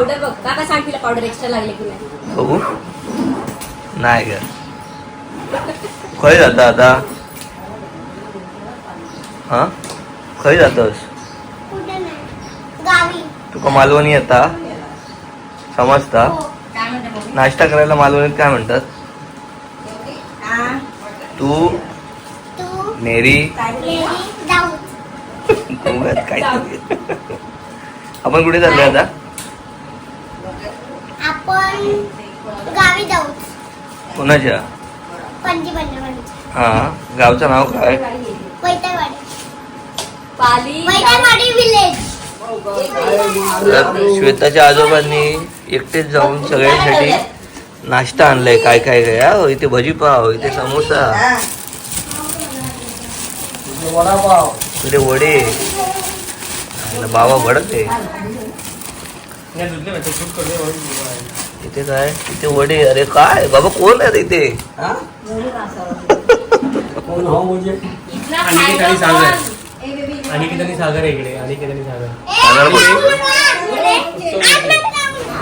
Powder बघ. काका सांग तिला पावडर एक्स्ट्रा लागले की नाही? बघू. नाही ग. खंय जाता आता. हा? खंय जातस. कुठे नाही. गावी. तुका मालवणी येता? समजता? काय म्हणते बघू नाश्ता करायला मालवणीत काय म्हणतात? हा तू? तू? नेरी? काय उगाच काय. आपण कुठे चाललोय आता आपण गावी जाऊ कोणाच्या? हा गावचं नाव काय? तर श्वेताच्या आजोबांनी एकटेच जाऊन सगळ्यांसाठी नाश्ता आणलाय. काय काय काय? हा, इथे भजीपाव इथे समोसा. इथे वडे. आणि बाबा भडक आहे इथे काय? इथे वडे. अरे काय? बाबा कोण आहे इथे? कोण? हो म्हणजे सागर? सागर आहे इकडे. आणि किती सागर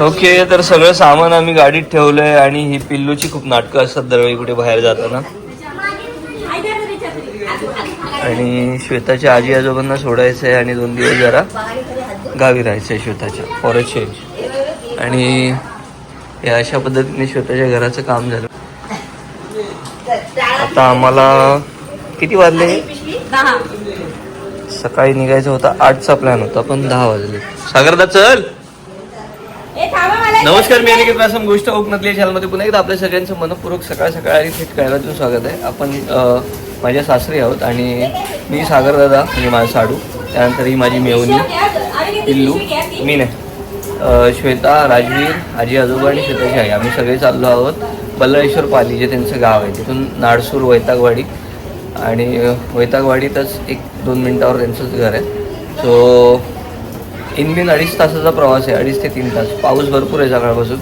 ओके तर सगळं सामान आम्ही गाडीत ठेवलंय आणि ही पिल्लूची खूप नाटकं असतात दरवेळी कुठे बाहेर जाताना. आणि श्वेताच्या आजी आजोबांना सोडायचं आहे आणि दोन दिवस जरा गावी राहायचं आहे श्वेताच्या. फॉर अ चेंज आणि या अशा पद्धतीने श्वेताच्या घराचं काम झालं. आता आम्हाला किती वाजले? सकाळी निघायचं होता आठचा प्लॅन होता पण दहा वाजले. सागरदा चल! नमस्कार मी अनिकेत व्यासम गोष्ट कोकणातल्या चॅनलमध्ये पुन्हा एकदा आपल्या सगळ्यांचं मनपूर्वक सकाळ सकाळ आणि थेट कळण्यातून स्वागत आहे. आपण माझ्या सासरी आहोत आणि मी सागर दादा म्हणजे माझा साडू त्यानंतर ही माझी मेवणी पिल्लू मी नाही श्वेता राजवीर आजी आजोबा आणि श्वेताची आई आम्ही सगळे चाललो आहोत बल्लाळेश्वर पाली जे त्यांचं गाव आहे. तिथून नाडसूर वैतागवाडी. आणि वैतागवाडीतच एक दोन मिनटावर त्यांचंच घर आहे. सो इन बिन अडीच तासाचा प्रवास आहे. अडीच ते तीन तास. पाऊस भरपूर आहे सकाळपासून.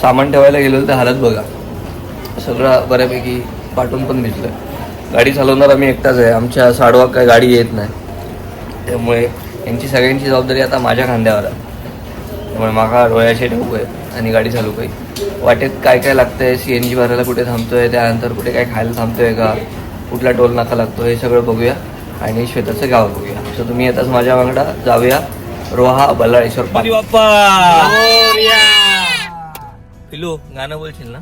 सामान ठेवायला गेलो तर हालत बघा. सगळं बऱ्यापैकी पाठवून पण भिजलं गाडी चालवणार आम्ही एकटाच आहे. आमच्या साडवा काय गाडी येत नाही. त्यामुळे यांची सगळ्यांची जबाबदारी आता माझ्या खांद्यावर आहे. त्यामुळे माका डोळ्याचे ठेवू आहे आणि गाडी चालू काही वाटेत काय काय लागतंय? सी एन जी भरायला कुठे थांबतोय? त्यानंतर कुठे काय खायला थांबतोय का? कुठला टोल नाका लागतो हे सगळं बघूया आणि श्वेताचं गाव बघूया. सो तुम्ही येताच माझ्या वांगडा जाऊया. रोहा बल्लाळेश्वर पिलू गाणं बोलशील ना?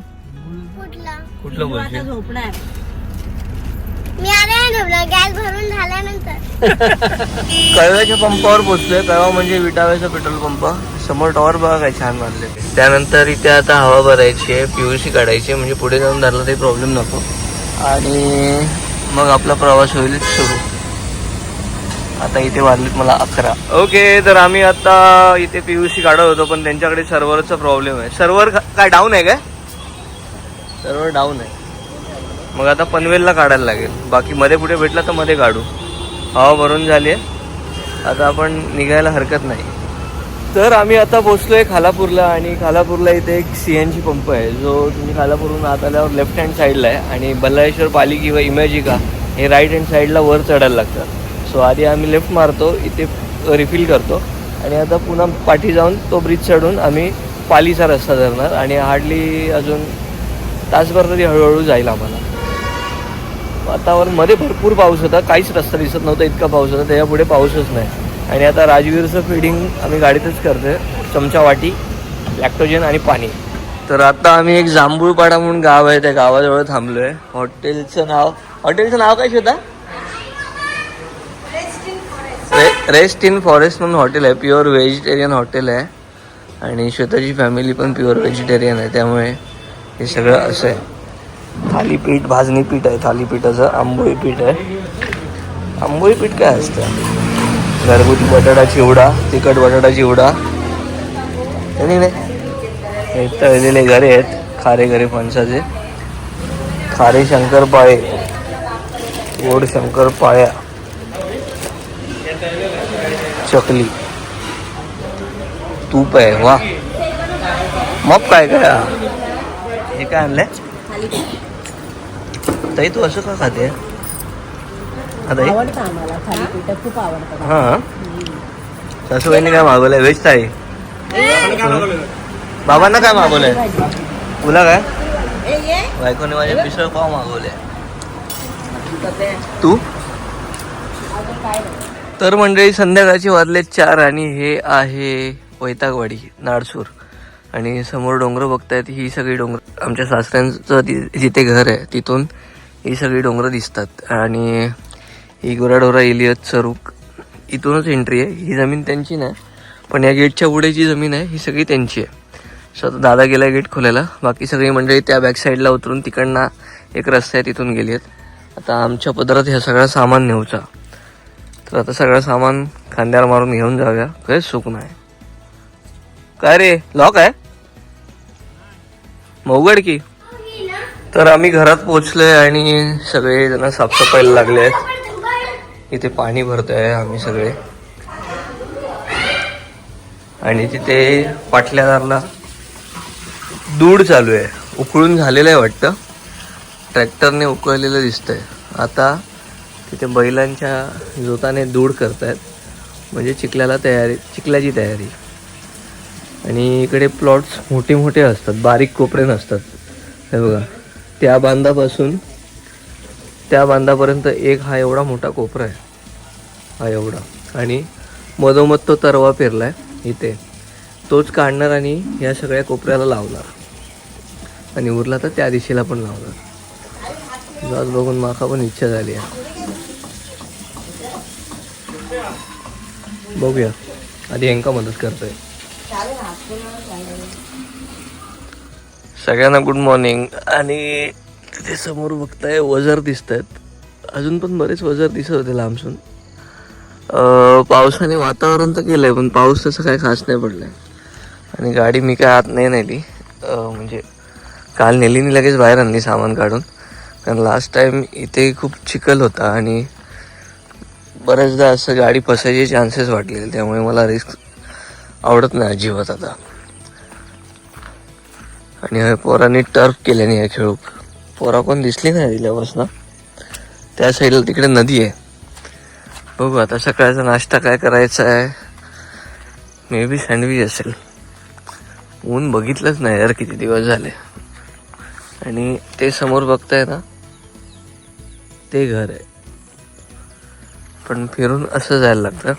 कुठला बोलशील? मी आले गॅस भरून झाल्यानंतर. कळव्याच्या पंपावर पोहोचलोय कळवा म्हणजे विटाव्याचा पेट्रोल पंप. समोर टॉवर बघा काय छान बांधले त्यानंतर इथे आता हवा भरायची आहे पीयूसी काढायची आहे म्हणजे पुढे जाऊन धरला तरी प्रॉब्लेम नको. आणि मग आपला प्रवास होईल सुरू. आता इथे वाजलेत मला अकरा. ओके तर आम्ही आता इथे पीयूसी काढत होतो पण त्यांच्याकडे सर्व्हरचा प्रॉब्लेम आहे. सर्व्हर काय डाऊन आहे काय? सर्व्हर डाऊन आहे. मग आता पनवेलला काढायला लागेल. बाकी मध्ये कुठे भेटला तर मध्ये काढू. हवा भरून झाली आहे. आता आपण निघायला हरकत नाही. तर आम्ही आता पोचलोय खालापूरला आणि खालापूरला इथे एक सी एन जी पंप आहे. जो तुम्ही खालापूरहून आत आल्यावर लेफ्ट हँड साईडला आहे आणि बल्लाळेश्वर पाली किंवा इमॅजिका हे राईट हँड साईडला वर चढायला लागतात. सो आधी आम्ही लेफ्ट मारतो इथे रिफिल करतो. आणि आता पुन्हा पाठी जाऊन तो ब्रिज चढून आम्ही पालीचा रस्ता धरणार आणि हार्डली अजून तासभर तरी हळूहळू जाईल आम्हाला. वातावरणमध्ये भरपूर पाऊस होता. काहीच रस्ता दिसत नव्हता इतका पाऊस होता. त्याच्या पुढे पाऊसच नाही. आणि आता राजवीरचं फिडिंग आम्ही गाडीतच करतोय. चमचा वाटी लॅक्टोजन आणि पाणी. तर आता आम्ही एक जांभूळपाडा म्हणून गाव आहे. त्या गावाजवळ थांबलोय. हॉटेलचं नाव हॉटेलचं नाव काय शोधा रेस्ट इन फॉरेस्ट म्हणून हॉटेल आहे. प्युअर व्हेजिटेरियन हॉटेल आहे. आणि श्वेताची फॅमिली पण प्युअर व्हेजिटेरियन आहे. त्यामुळे हे सगळं असं आहे. थालीपीठ भाजणी पीठ आहे थालीपीठाचं आंबोळी पीठ आहे. आंबोळी पीठ काय असतं? घरगुती बटाटा चिवडा तिखट बटाटा चिवडा. नाही तळलेले घरे आहेत खारे घरे फणसाचे खारे शंकरपाळे. गोड शंकरपाळ्या. चकली. तूप आहे वा. मग काय काय हे काय आणलंय? ताई तू असं का खाते? हा ताई? आवडतं आम्हाला थालीपीठ खूप आवडतं. हां. सासूबाईंनी काय मागवलंय? व्हेज थाळी बाबांना काय मागवलंय? तुला काय. बायकोने माझ्या मिसळ पाव मागवले? तू. तर मंडळी संध्याकाळचे वाजले चार आणि हे आहे वैतागवाडी नाडसूर. आणि समोर डोंगर बघतायत ही सगळी डोंगर आमच्या सासऱ्यांचं जिथे घर आहे तिथून ही सगळी डोंगरं दिसतात. आणि ही गुराढोरा इलियत सरूक इथूनच एंट्री आहे. ही जमीन त्यांची नाही पण या गेटच्या पुढे जी जमीन आहे ही सगळी त्यांची आहे. सो आता दादा गेला गेट खोलायला. बाकी सगळी मंडळी त्या बॅक साईडला उतरून तिकडनं एक रस्ता आहे तिथून गेली आहेत. आता आमच्या पदरात ह्या सगळं सामान नेऊचा. तर आता सगळं सामान खांद्यावर मारून घेऊन जाऊया. काय सुख नाही. काय रे? लॉक आहे? मग की? तर आम्ही घरात पोहोचलोय आणि सगळेजण साफसफाईला लागले आहेत. इथे पाणी भरतोय आम्ही सगळे. आणि तिथे पाटल्यादारला दूड चालू आहे. उकळून झालेलं आहे वाटतं. ट्रॅक्टरने उकळलेलं दिसतंय. आता तिथे बैलांच्या जोताने दूड करतायत. म्हणजे चिखल्याला तयारी चिखल्याची तयारी. आणि इकडे प्लॉट्स मोठे मोठे असतात. बारीक कोपरे नसतात. हे बघा. त्या बांधापासून त्या बांधापर्यंत एक हा एवढा मोठा कोपरा आहे. हा एवढा. आणि मधोमध तो तरवा पेरलाय इथे. तोच काढणार आणि या सगळ्या कोपऱ्याला लावणार. आणि उरला तर त्या दिशेला पण लावणार. जात बघून माका पण इच्छा झाली आहे. बघूया. आधी यांका मदत करतोय चालेल ना, आपण चालेल. सगळ्यांना गुड मॉर्निंग आणि तिथे समोर बघताय वजर दिसत आहेत अजून पण बरेच वजर दिसत होते लांबसून. पावसाने वातावरण तर केलंय पण पाऊस तसं काय खास नाही पडलाय. आणि गाडी मी काय आत नाही नेली. म्हणजे काल नेली मी लगेच बाहेर आणली सामान काढून. कारण लास्ट टाईम इथे खूप चिखल होता आणि बऱ्याचदा असं गाडी फसायचे चान्सेस वाटलेले त्यामुळे मला रिस्क आवडत नाही अजिबात आता. आणि पोरांनी टर्फ केल्याने या खेळू. पोरा कोण दिसली नाही दिल्यापासून त्या साईडला तिकडे नदी आहे. बघू आता सकाळचा नाश्ता काय करायचा आहे. मे बी सँडविच असेल. ऊन बघितलंच नाही यार किती दिवस झाले. आणि ते समोर बघताय ना ते घर आहे. पण फिरून असं जायला लागतं.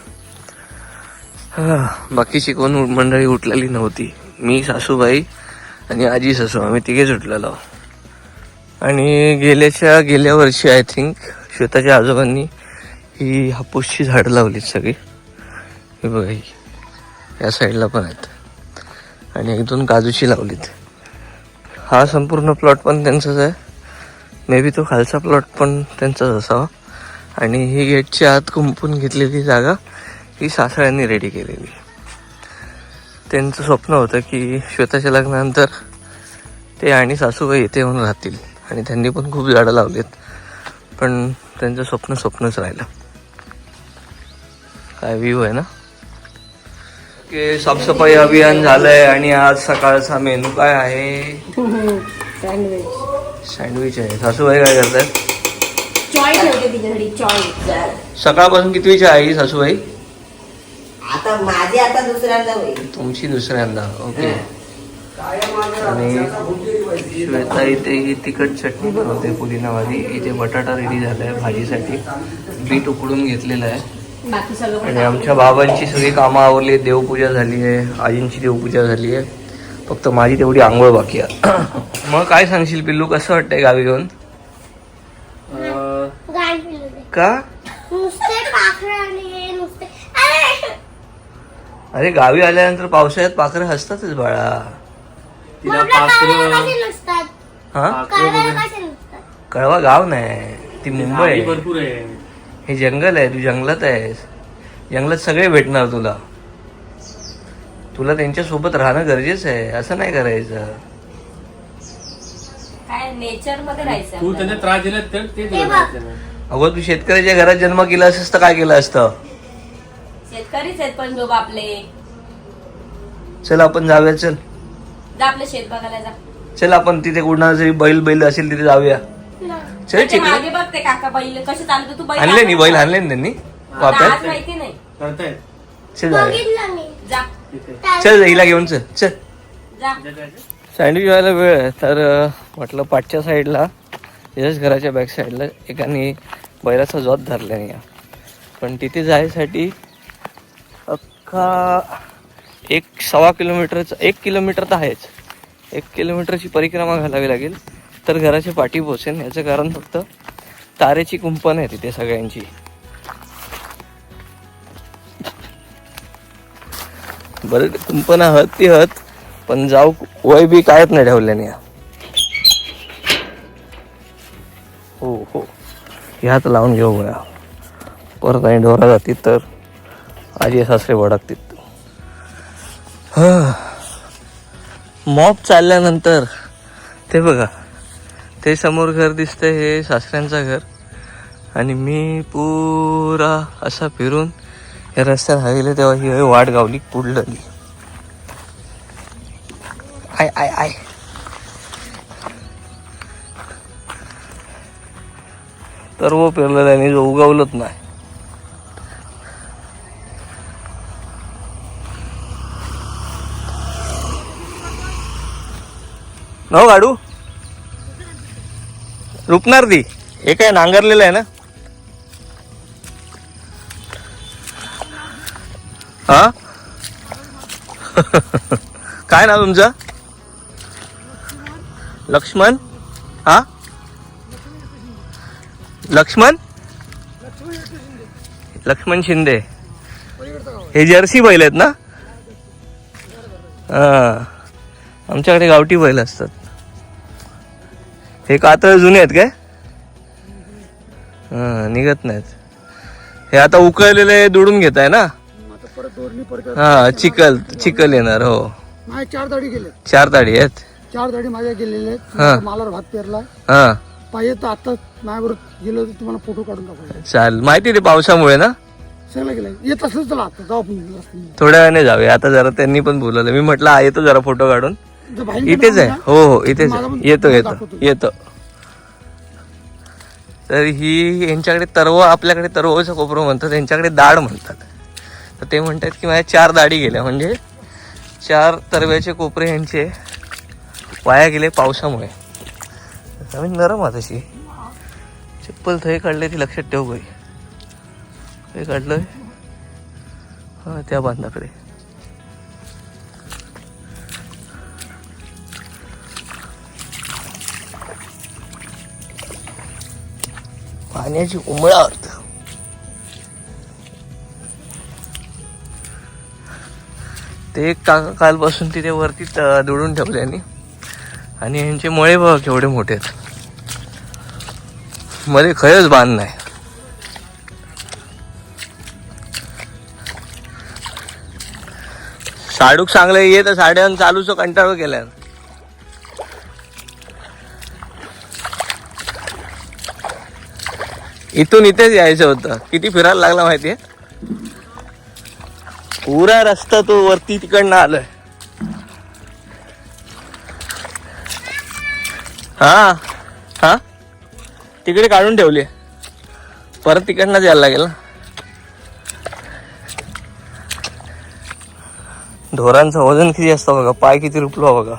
हां बाकीची कोण मंडळी उठलेली नव्हती. मी सासूबाई आणि आजी सासू आम्ही तिघेच सुटलेलो आणि गेल्याच्या गेल्या वर्षी आय थिंक श्वेताच्या आजोबांनी ही हापूसची झाडं लावलीत सगळी. हे बघा ही. या साईडला पण आहेत. आणि एक दोन काजूची लावलीत. हा संपूर्ण प्लॉट पण त्यांचाच आहे. मे बी तो खालचा प्लॉट पण त्यांचाच असावा. आणि ही गेटच्या आत कुंपून घेतलेली जागा ही सासऱ्यांनी रेडी केलेली. त्यांचं स्वप्न होतं की श्वेताच्या लग्नानंतर ते आणि सासूबाई इथे येऊन राहतील. आणि त्यांनी पण खूप झाडं लावलीत. पण त्यांचं स्वप्न स्वप्नच राहिलं. काय व्ह्यू आहे ना? ओके साफसफाई अभियान झालंय आणि आज सकाळचा मेनू काय आहे? सँडविच सँडविच आहे. सासूबाई काय करतात सकाळपासून कितवीची आहे सासूबाई? आता माझी आता दुसऱ्यांदा होईल. तुमची दुसऱ्यांदा ओके. आणि श्वेता इथे ही तिखट चटणी बनवते पुदिनावाली इथे बटाटा रेडी झालाय भाजीसाठी. बीट उकडून घेतलेलं आहे. बाकी सगळं आणि आमच्या बाबांची सगळी कामं आवरली. देवपूजा झाली आहे. आजींची देवपूजा झाली आहे. फक्त माझी तेवढी आंघोळ बाकी आहे. मग काय सांगशील पिल्लू? कसं वाटतंय गावी दे का नुसते पाखरं आणि हे नुसते अरे! अरे गावी आल्यानंतर पावसाळ्यात पाखरं हसतातच बाळा. तिला पाखरं हा? कळवा गाव नाही. ती मुंबई आहे. भरपूर आहे. हे जंगल आहे. तू जंगलात आहेस. जंगलात सगळे भेटणार तुला. तुला त्यांच्यासोबत राहणं गरजेचं आहे. असं नाही करायचं. काय नेचरमध्ये राहायचं तू. त्यांना त्रास दिला तर ते तुला बघ. त्रास देणार. अगं तू शेतकऱ्याच्या घरात जन्म केला असतं तर काय केलं असतं? शेतकरीच आहेत पण जो आपले चल आपण जाऊया चल. जा आपलं शेत बघायला जा. चल आपण तिथे कुणाला जरी बैल बैल असेल तिथे जाऊया. नाही. चल ते चिकन मागे बघ ते काका बैल कसे चालतो तू बैल आणले नी आणला बैल? आणले ना त्यांनी. आता आज वाप्यात माहिती नाही. करतायत चल जाऊया. बघितलं मी. जा. चल हिला घेऊन चल. चल. जा. सँडविच व्हायला वेळ आहे तर अं, म्हटलं पाठच्या साईडला त्याच्याच घराच्या बॅक साईडला एकाने बैलाचा जोत धरला नाही पण तिथे जायसाठी का एक सव्वा किलोमीटरचं एक किलोमीटर तर आहेच. एक किलोमीटरची परिक्रमा घालावी लागेल. तर घराची पाठी पोचेन. याचं कारण फक्त तारेची कुंपण आहे तिथे सगळ्यांची. बरं कुंपण आहात ती आहात पण जाऊ वय बी कायच नाही ठेवल्याने हो हो. ह्यात लावून घेऊया परत आणि डोरा जातील तर. आजी सासरे भडकतील. मॉप चालल्यानंतर ते बघा ते समोर घर दिसतंय हे सासऱ्यांचं घर. आणि मी पुरा असा फिरून या रस्त्यात गेले तेव्हा ही वाट गावली पुढली आय आय आय. तर वो पेरलं त्याने जो उगवलंच नाही. हो गाडू. रुपणार ती. हे काय नांगरलेलं आहे ना? हा? काय ना तुमचं? लक्ष्मण? हा? लक्ष्मण? लक्ष्मण शिंदे. हे जर्सी बैल आहेत ना? आमच्याकडे गावठी बैल असतात. हे कातळ जुने आहेत काय? हा निघत नाहीत. हे आता उकळलेले दुडून घेत आहे ना? हा चिकल चिकल येणार हो. माझ्या चार दाडी गेले. चार ताडी आहेत? चार दाडी माझ्या गेलेले आहेत. हा. मालावर भात पेरला. हा. पाहिजे तर आता माझ्याबरोबर गेलो तर तुम्हाला फोटो काढून दाखवले चाल माहिती ते पावसामुळे ना? सगळं गेलं येत असलं चला आता जाऊ आपण रस्त्याने. थोड्या वेळाने जाऊया. आता जरा त्यांनी पण बोलवलं. मी म्हटलं "आ, येतो जरा फोटो काढून. इथेच आहे. हो हो इथेच येतो येतो. येतो. तर ही यांच्याकडे तरव आपल्याकडे तरवचं कोपरं म्हणतात. यांच्याकडे दाढ म्हणतात. तर ते म्हणतात की माझ्या चार दाढी गेल्या. म्हणजे चार तरव्याचे कोपरे यांचे वाया गेले पावसामुळे. जमीन नरम आहे तशी. चप्पल थंय काढले ती लक्षात ठेव बाई. हे काढलंय. हा त्या बांधाकडे. पाण्याची उमळाट ते एक काका कालपासून तिथे वरती दुडून ठेवल्याने आणि यांचे मळे बघा केवढे मोठे आहेत. मध्ये खरंच बांध नाही. साडूक चांगलं ये तर साड्या चालूच कंटाळो केल्यानं इथून इथेच यायचं होतं. किती फिरायला लागला माहितीये? पुरा रस्ता तो वरती तिकडनं आलोय. हा हा. तिकडे काढून ठेवली. परत तिकडनं यायला लागेल ना. ढोरांचं वजन किती असतं बघा पाय किती रुपलो बघा.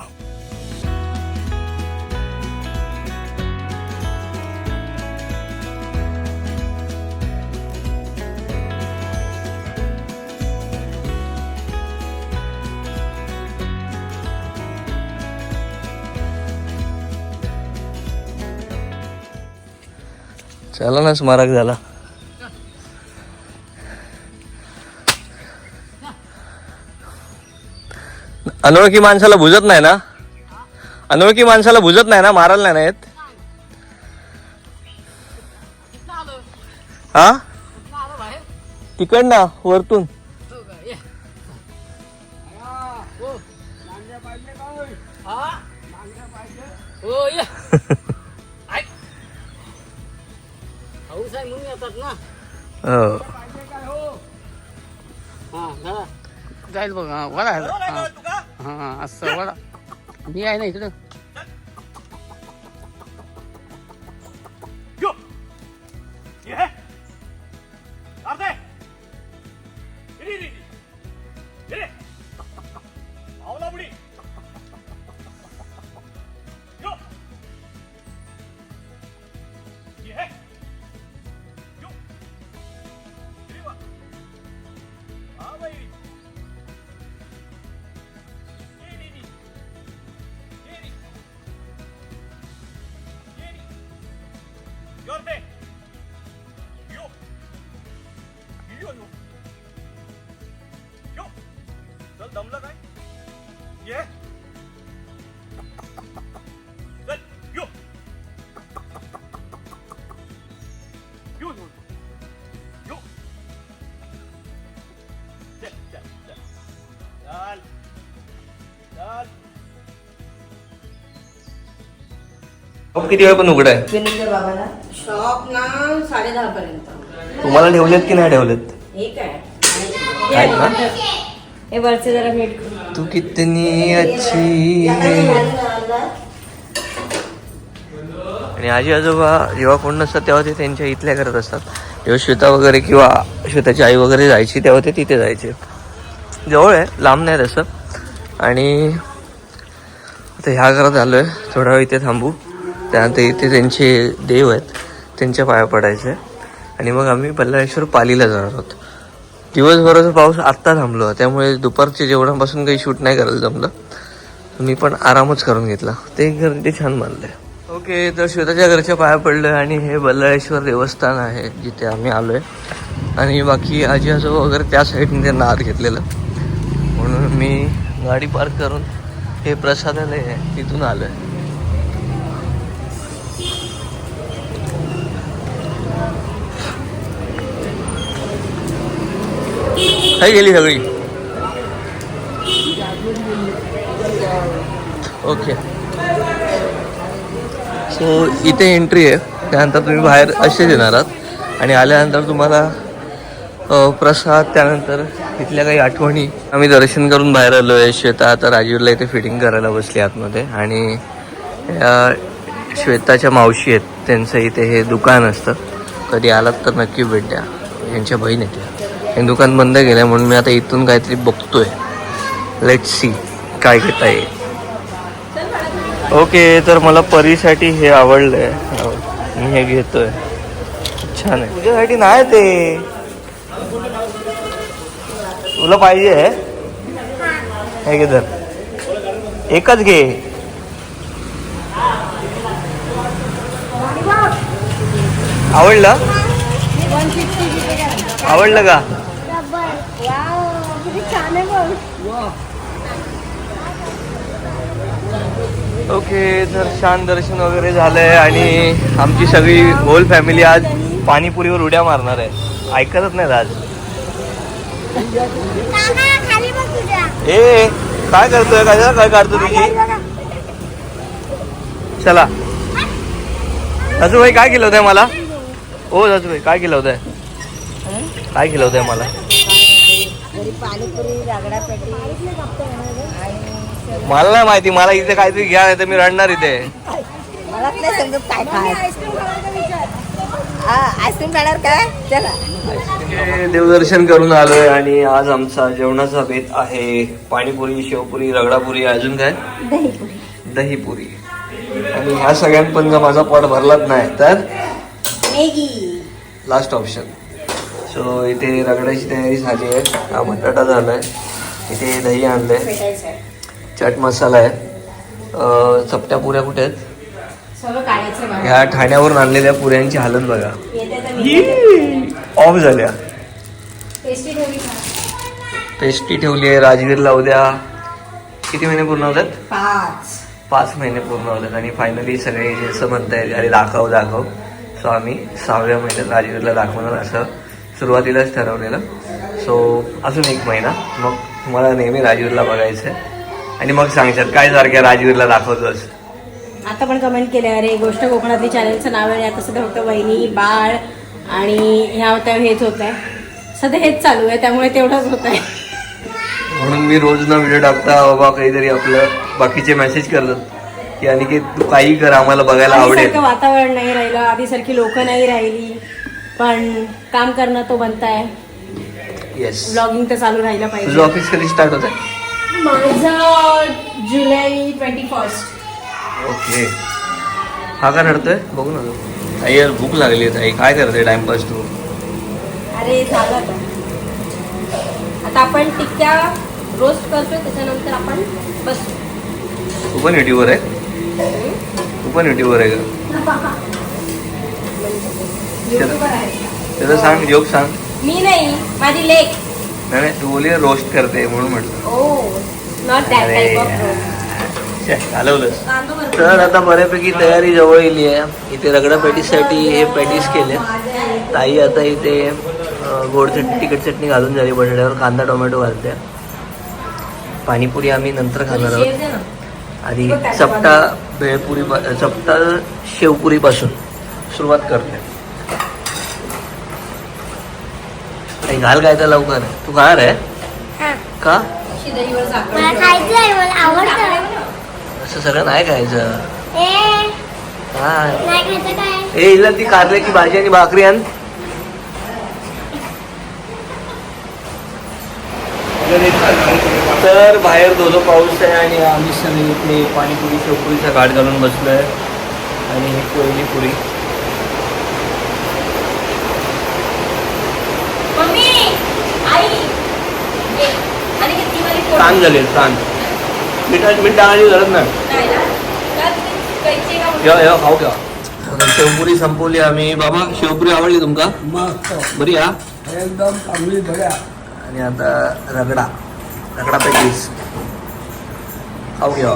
चला ना स्मारक झाला. अनोळखी माणसाला बुजत नाही ना? अनोळखी माणसाला बुजत नाही ना? मारायला नाही नाहीत हा? तिकडनं वरतून. आहे म्हणून येतात ना हो हा. जाईल बघ हा वडा आहे. हा. हा असं वडा मी आहे ना इकडं घेऊन शॉप किती वेळ पण उघडाय आहे? बाबाला शॉप ना साडे दहा पर्यंत तुम्हाला ठेवलेत की नाही ठेवलेत? आहेत ना? हे वरचे जरा मीठ तू कितनी अच्छी. आणि आजी आजोबा जेव्हा कोण नसतात तेव्हा ते त्यांच्या इथल्या करत असतात. जेव्हा श्वेता वगैरे किंवा श्वेताची आई वगैरे जायची तेव्हा ते तिथे जायचे. जवळ आहे लांब नाही तसं. आणि आता ह्या घरात आलो आहे थोडा वेळ इथे थांबू. त्यानंतर इथे त्यांचे देव आहेत त्यांच्या पाया पडायचे. आणि मग आम्ही बल्लाळेश्वर पालीला जाणार आहोत. दिवसभराचा पाऊस आत्ता थांबलो त्यामुळे दुपारच्या जेवणापासून काही शूट नाही करायला जमलं. मी पण आरामच करून घेतला. ते घर ते छान बांधलंय ओके तर श्वेताच्या घरच्या पाया पडलं आणि हे बल्लाळेश्वर देवस्थान आहे जिथे आम्ही आलोय. आणि बाकी आजी आजोबा वगैरे त्या साईडने त्यांना आत घेतलेलं. म्हणून मी गाडी पार्क करून हे प्रसादालय आहे तिथून आलोय. काय गेली सगळी. ओके सो इथे एंट्री आहे. त्यानंतर तुम्ही बाहेर असेच येणार आहात. आणि आल्यानंतर तुम्हाला प्रसाद त्यानंतर इथल्या काही आठवणी. आम्ही दर्शन करून बाहेर आलो आहे. श्वेता आता राजीवला इथे फिटिंग करायला बसली आतमध्ये. आणि या श्वेताच्या मावशी आहेत. त्यांचं इथे हे दुकान असतं. कधी आलात तर नक्की भेट द्या. यांच्या बहीण आहेत. हे दुकान बंद केलं आहे म्हणून मी आता इथून काहीतरी बघतोय. लेट सी काय घेता येईल. ओके तर मला परीसाठी हे आवडलंय. मी हे घेतोय. छान आहे. तुझ्यासाठी नाही ते. तुला पाहिजे? हे घे धर. एकच घे. आवडलं? आवडलं का? वाव किती छान आहे बघ. ओके तर छान दर्शन वगैरे झालंय आणि आमची सगळी होल फॅमिली आज पाणीपुरीवर उड्या मारणार आहे. ऐकतच नाही आज. ए काय करतोय? कशा काय काढतो तुझी चला. सासूबाई काय केलं होतंय मला? ओ सासूबाई काय केलं होतंय काय केलं होतंय मला? पाणीपुरी रगडा पेटी मला नाही माहिती मला इथे काहीतरी घ्या नाही तर मी रडणार इथे. मला नाही समजत काय खाय आईस्क्रीम खाणार काय चला. हे देवदर्शन करून आलोय आणि आज आमचा जेवणाचा बेत आहे पाणीपुरी शेवपुरी रगडापुरी अजून काय? दहीपुरी. आणि ह्या सगळ्यात पण जर माझा पोट भरलाच नाही तर? मॅगी. लास्ट ऑप्शन सो इथे रगडाची तयारी झाली आहे. हा बटाटा झालाय. इथे दही भेटायचं आहे चाट मसाला आहे. चपट्या पुऱ्या कुठे आहेत. ह्या ठाण्यावरून आणलेल्या पुऱ्यांची हालत बघा. ऑफ झाल्या. टेस्टी ठेवली आहे. राजगीरला उद्या किती महिने पूर्ण होतात? पाच. पाच महिने पूर्ण होतात आणि फायनली सगळे जे असं म्हणताय अरे दाखव दाखव. सो आम्ही सहाव्या महिन्यात राजवीरला दाखवणार असं सुरुवातीलाच ठरवलेलं. सो अजून एक महिना. मग तुम्हाला नेहमी राजवीरला बघायचं आहे आणि मग सांगतात काय सारख्या राजवीरला दाखवतोस? आता पण कमेंट केले अरे गोष्ट कोकणातली चॅनलचं नाव आहे आता सध्या फक्त वहिनी बाळ आणि ह्या होत्या हेच होत आहे सध्या हेच चालू आहे त्यामुळे तेवढंच होत आहे म्हणून मी रोज ना व्हिडिओ टाकता बाबा काहीतरी आपलं बाकीचे मेसेज करतात. की आणि तू काही कर आम्हाला बघायला आवडेल. वातावरण नाही राहिलं आधीसारखी लोक नाही राहिली. पण काम करणं तो बनताय. येस ब्लॉगिंग तर चालू राहिलं तुझं पाहिजे. ऑफिस कधी स्टार्ट होत आहे माझं जुलै ट्वेंटी फर्स्ट ओके हा का रडतोय? बघू ना. आई यार भूक लागली आहे. काय करते टाइमपास तू? अरे झालं आता. आता आपण टिक्क्या रोस्ट करतोय त्याच्यानंतर आपण बस. तू पण युट्यूबर आहे? तू पण युट्यूबर आहे का? आहे त्याचं सांग जोक सांग. मी नाही माझी लेक. नाही नाही, तू बोली रोस्ट करते म्हणून म्हटलं. ओ नॉट दॅट ऑफ तर आता बऱ्यापैकी तयारी जवळ येली आहे. इथे रगडा पॅटीससाठी हे पॅटीस केले ताई आता इथे गोड चटणी तिखट चटणी घालून झाली. बटाट्यावर कांदा टोमॅटो घालते. पाणीपुरी आम्ही नंतर खाणार आहोत. आधी चपटा भेळपुरी चपटा शेवपुरीपासून सुरुवात करते. आई, घाल काय तर लवकर. तू खाणार आहे हा. का मला खायचं आहे मला आवडतं. असं सगळं नाही खायचं. ए हा काय? हिला ती कारल्याची भाजी आणि भाकरी आण. तर बाहेर दोन पाऊस आहे आणि आम्ही सगळे इथे पाणीपुरी शेवपुरीचा घाट घालून बसलोय. आणि ही कोयली पुरी मम्मी आई ये. आणि किती वाली फोड? ताण झाले ताण मिठा मीठ टाकायची गरज नाही. या या खाऊ घ्या. शेवपुरी संपवली आम्ही. बाबा शेवपुरी आवडली तुमका? मस्त. बरी हा? एकदम चांगली बघा आणि आता रगडा. रगडा पॅटीस खाऊ घ्या.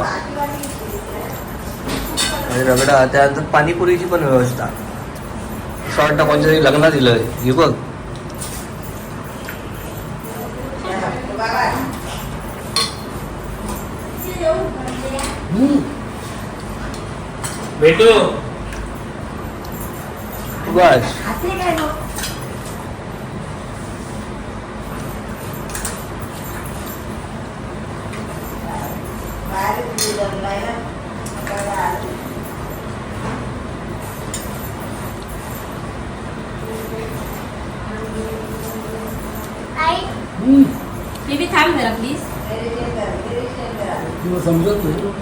आणि रगडा त्यानंतर पाणीपुरीची पण व्यवस्था. असं वाटतं कोणत्या तरी लग्नात दिलं हे बघ. भेटू बस आई बेबी थांब जरा प्लीज तुला समजत नाही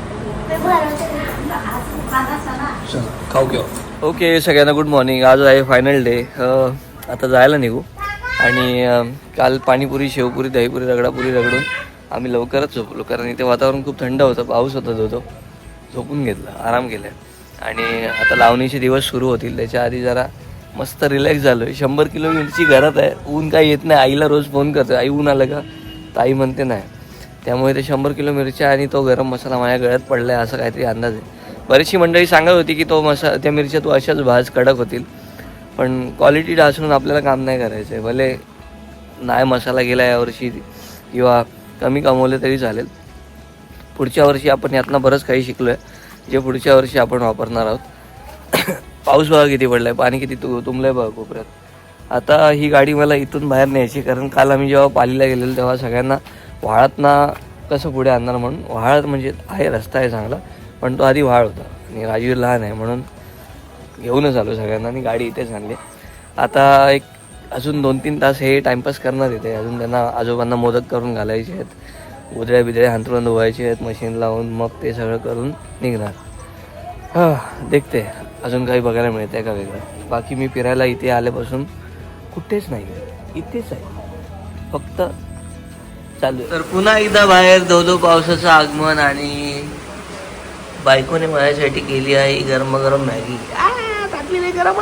मी भरवते ना. चला खाऊ घेऊ. ओके सगळ्यांना गुड मॉर्निंग आज आहे फायनल डे आता जायला निघू. आणि काल पाणीपुरी शेवपुरी दहीपुरी रगडापुरी रगडून आम्ही लवकरच झोपलो. कारण इथे वातावरण खूप थंड होतं पाऊस होता होतो तो. झोपून घेतला आराम केला. आणि आता लावणीचे दिवस सुरू होतील. त्याच्या आधी जरा मस्त रिलॅक्स झालो आहे शंभर किलो मिरची घरात आहे. ऊन काही येत नाही. आईला रोज फोन करतो आई ऊन आलं का? तर आई म्हणते नाही. त्यामुळे ते शंभर किलो मिरच्या आणि तो गरम मसाला माझ्या गळ्यात पडला आहे असं काहीतरी अंदाज आहे. बरीचशी मंडळी सांगत होती की तो मसा त्या मिरच्या तू अशाच भाज कडक होतील. पण क्वालिटी ढासळून आपल्याला काम नाही करायचं आहे. भले नाही मसाला गेला यावर्षी किंवा कमी कमवले तरी चालेल. पुढच्या वर्षी आपण यातनं बरंच काही शिकलो आहे जे पुढच्या वर्षी आपण वापरणार आहोत. पाऊस बघा किती पडला आहे पाणी किती तु आहे बघा कोपऱ्यात. आता ही गाडी मला इथून बाहेर न्यायची कारण काल आम्ही जेव्हा पालीला गेलेलो तेव्हा सगळ्यांना व्हाळातना कसं पुढे आणणार म्हणून व्हाळ म्हणजे आहे रस्ता आहे चांगला. पण तो आधी व्हाळ होता. आणि राजवीर लहान आहे म्हणून घेऊनच आलो सगळ्यांना आणि गाडी इथेच आणली. आता एक अजून दोन तीन तास हे टाइमपास करणार इथे. अजून त्यांना आजोबांना मोदक करून घालायचे आहेत. उदळ्या बिदळ्या हांतरून धुवायचे आहेत मशीन लावून मग ते सगळं करून निघणार. हा देखते. अजून काही बघायला मिळतंय का वेगळं? बाकी मी फिरायला इथे आल्यापासून कुठेच नाही इथेच आहे. फक्त चालू तर पुन्हा एकदा बाहेर धोधो पावसाचं आगमन आणि बायकोने माझ्यासाठी केली आहे गरम गरम मॅगी. आ, नाही गरम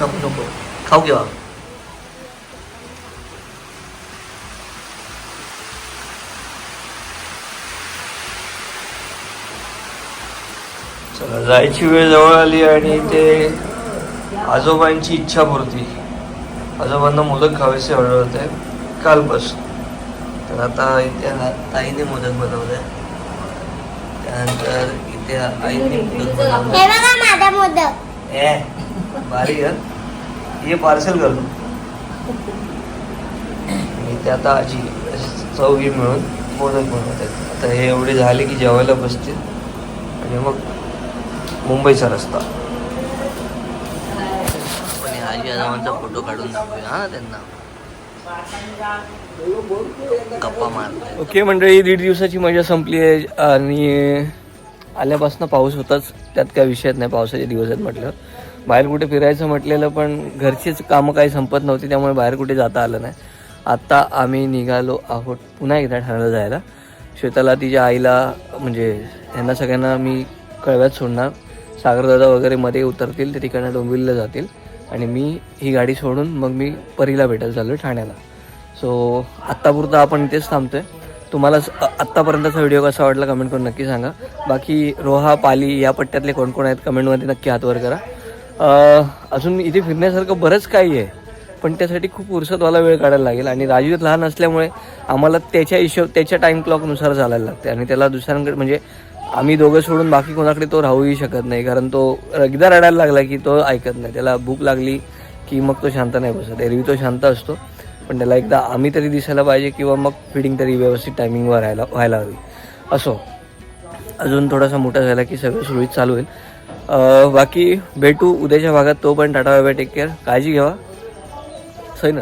नको नको. खाऊ घेवा चला जायची वेळ जवळ आली आणि ते आजोबांची इच्छा पुरती. आजोबांना मोदक खावेसे ऑर्डर होते कालपासून तर आता इथे ताईने मोदक बनवले त्यानंतर इथे बनवले हे बघा माझा मोदक ए बारीक आहे. हे पार्सल कर इथे आता आजी चौघी मिळून मोदक बनवत आहेत आता हे एवढे झाले की जेवायला बसतील. आणि मग मुंबईचा रस्ता. आपण या आजी आजोबांचा फोटो काढून दाखवूया हा त्यांना. गप्पा मार. ओके मंडळी दीड दिवसाची मजा संपली आहे आणि आल्यापासून पाऊस होताच. त्यात काय विषयच नाही पावसाचे दिवस आहेत म्हटलं. बाहेर कुठे फिरायचं म्हटलेलं पण घरचीच कामं काही संपत नव्हती त्यामुळे बाहेर कुठे जाता आलं नाही. आत्ता आम्ही निघालो आहोत पुन्हा एकदा ठाण्याला जायला. श्वेताला तिच्या आईला म्हणजे यांना सगळ्यांना मी कळव्यात सोडणार. सागरदादा वगैरे मध्ये उतरतील ते तिकडनं डोंबिवलीला जातील. आणि मी ही गाडी सोडून मग मी परीला भेटायला चाललो ठाण्याला. सो आत्तापुरतं आपण इथेच थांबतोय. तुम्हाला आत्तापर्यंतचा व्हिडिओ कसा वाटला कमेंट करून नक्की सांगा. बाकी रोहा पाली या पट्ट्यातले कोण कोण आहेत कमेंटमध्ये नक्की हातवर करा. अजून इथे फिरण्यासारखं बरंच काही आहे पण त्यासाठी खूप उरसतवाला वेळ काढायला लागेल आणि राजवीर लहान असल्यामुळे आम्हाला त्याच्या हिशोब त्याच्या टाईम क्लॉकनुसार चालायला लागते आणि त्याला दुसऱ्यांकडे म्हणजे आम्ही दोघं सोडून बाकी कोणाकडे तो राहूही शकत नाही कारण तो एकदा रडायला लागला की तो ऐकत नाही. त्याला भूक लागली की मग तो शांत नाही बसत. एरवी तो शांत असतो पण त्याला एकदा आम्ही तरी दिसायला पाहिजे किंवा मग फिडिंग तरी व्यवस्थित टायमिंगवर राहायला व्हायला हवी. असो. अजून थोडासा मोठा झाला की सगळं सुरळीत चालू होईल. बाकी भेटू उद्याच्या भागात तो पण टाटा बाय टेक केअर काळजी घ्यावा. सही ना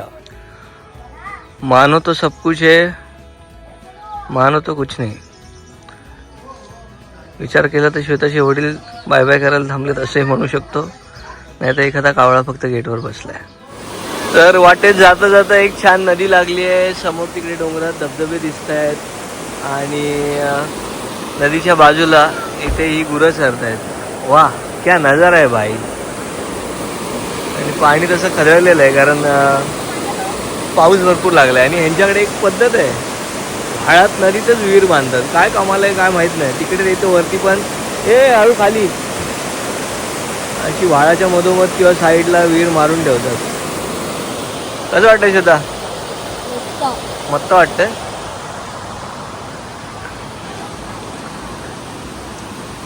मानो तो सब कुछ है मानो तो कुछ नाही. विचार केला तर श्वेताचे वडील बाय बाय करायला थांबलेत असे म्हणू शकतो. नाही तर एखादा कावळा फक्त गेटवर बसलाय. तर वाटेत जाता जाता एक छान नदी लागली आहे. समोर तिकडे डोंगरात धबधबे दिसत आहेत आणि नदीच्या बाजूला इथे ही गुरं चरत आहेत वा क्या नजारा आहे भाई. आणि पाणी तसं खरळलेलं आहे कारण पाऊस भरपूर लागला आहे आणि ह्यांच्याकडे एक पद्धत आहे. हळद नदीतच विहीर बांधतात. काय कामाला आहे काय माहीत नाही. तिकडे येते वरती पण ए हळू खाली. अशी व्हाळाच्या मधोमध किंवा साईडला विहीर मारून ठेवतात. कसं वाटतंय शेता मस्त वाटतंय?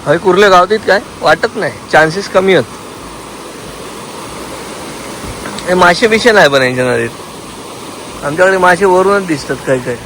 हय कुर्ले गावतीत काय? वाटत नाही. चान्सेस कमी आहेत हे मासे बिशे नाही पण यांच्या नदीत. आमच्याकडे मासे वरूनच दिसतात काही काही